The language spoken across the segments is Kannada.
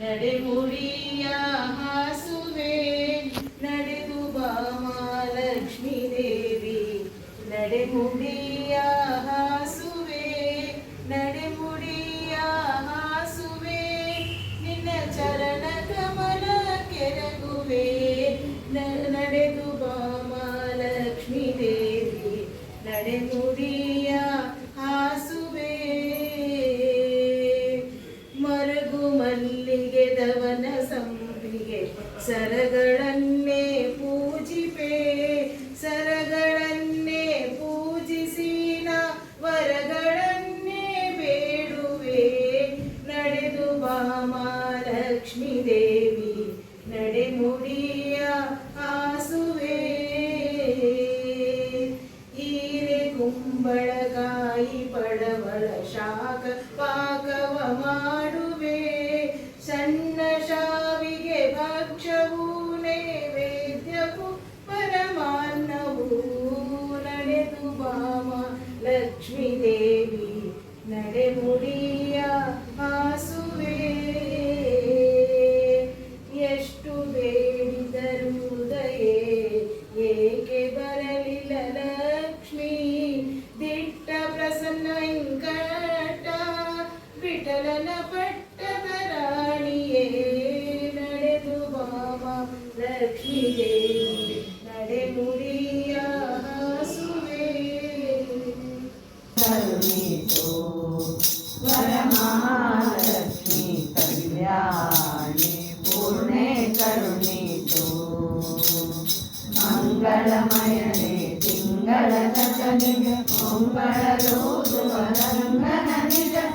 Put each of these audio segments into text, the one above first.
ನಡೆಮುಡಿಯ ಹಾಸುವೆ ನಡೆದು ಬಾಮಾಲಕ್ಷ್ಮೀ ದೇವಿ. ನಡೆಮುಡಿಯ ಹಾಸುವೆ ನಡೆಮುಡಿಯ ಹಾಸುವೆ, ನಿನ್ನ ಚರಣ ಕಮಲ ಕೆರಗುವೆ. ನಡೆದು ಬಾಮಾಲಕ್ಷ್ಮೀ ದೇವಿ, ನಡೆಮುಡಿಯ ಸರಗಳನ್ನೇ ಪೂಜಿಪೆ, ಸರಗಳನ್ನೇ ಪೂಜಿಸಿನ ವರಗಳನ್ನೇ ಬೇಡುವೆ. ನಡೆದು ಬಾಮಾಲಕ್ಷ್ಮೀ ದೇವಿ ನಡೆಮುಡಿಯ ಹಾಸುವೆ. ಹೀರೆ, ಕುಂಬಳಕಾಯಿ, ಪಡವಳ, ಶಾಖ, ಪಾಕವ ಮಾಡುವೆ ചലനപ്പെട്ടതരാണിയേ നടന്നു മാമ ലക്ഷ്മിയേ. మంగళమయనే తింగళ మంగళ రోజు వరంగ నిజప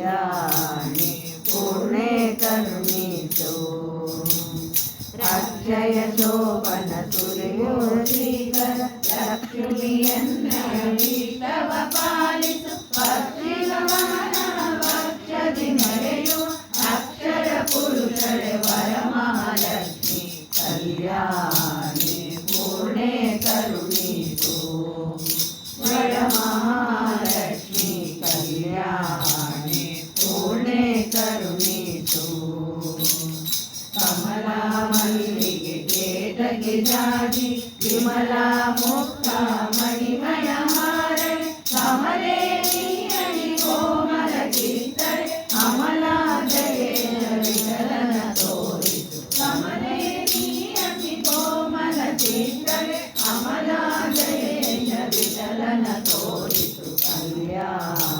కళ్యాణి పూర్ణే కరుణితో అక్షయ శోభన సురయోధీకర లక్ష్మి ఎన్న పాలిత నిజాది విమలా ముక్త మణిమయ మారై కమలే నీయని కోమల చిత్తై అమల జయ విచలన తోరి. కమలే నీయని కోమల చిత్తై అమల జయ విచలన తోరి. కళ్యాణ